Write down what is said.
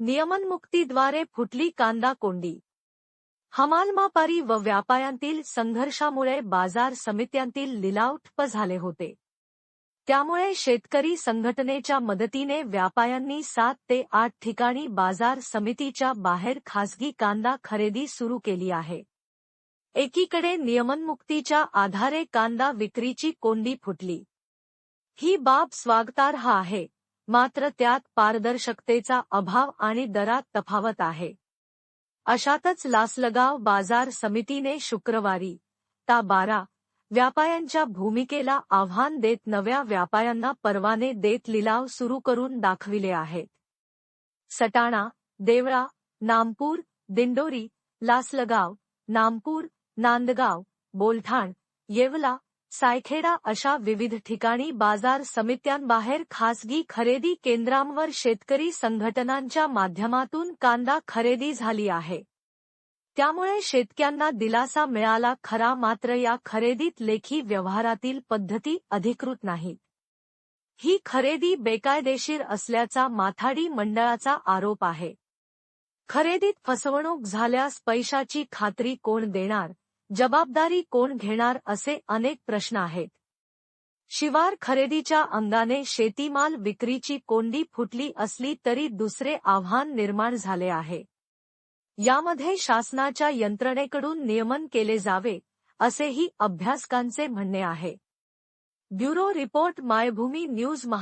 नियमनमुक्तीद्वारे फुटली कांदा कोंडी. हमाल व व्यापाऱ्यांतील संघर्षामुळे बाज़ार समित्यांतील लिलाव ठप्प झाले होते. त्यामुळे शेतकरी संघटनेच्या मदतीने व्यापाऱ्यांनी सात ते आठ ठिकाणी बाज़ार समितीच्या बाहेर खासगी कांदा खरेदी सुरू केली आहे. एकीकडे नियमनमुक्तीच्या आधारे कांदा विक्रीची कोंडी फुटली. ही बाब स्वागतार्ह आहे. मात्र त्यात पारदर्शकतेचा अभाव आणि दरात तफावत आहे. अशातच लासलगाव बाजार समितीने शुक्रवारी ता बारा व्यापाऱ्यांच्या भूमिकेला आव्हान देत नव्या व्यापाऱ्यांना परवाने देत लिलाव सुरू करून दाखविले आहेत. सटाणा देवळा नामपूर दिंडोरी लासलगाव नामपूर नांदगाव बोलठाण येवला सायखेडा अशा विविध ठिकाणी बाजार समित्यांबाहेर खासगी खरेदी केंद्रांवर शेतकरी संघटनांच्या माध्यमातून कांदा खरेदी झाली आहे. त्यामुळे शेतक्यांना दिलासा मिळाला खरा मात्र या खरेदीत लेखी व्यवहारातील पद्धती अधिकृत नाहीत. ही खरेदी बेकायदेशीर असल्याचा माथाडी मंडळाचा आरोप आहे. खरेदीत फसवणूक झाल्यास पैशाची खात्री कोण देणार? जबाबदारी कोण घेणार असे अनेक प्रश्न आहेत. शिवार खरेदीच्या अंगाने शेतीमाल विक्रीची कोंडी फुटली असली तरी दुसरे आव्हान निर्माण झाले आहे. यामध्ये शासनाच्या यंत्रणेकडून नियमन केले जावे असेही अभ्यासकांचे म्हणणे आहे. Bureau report Maybhumi news Maharashtra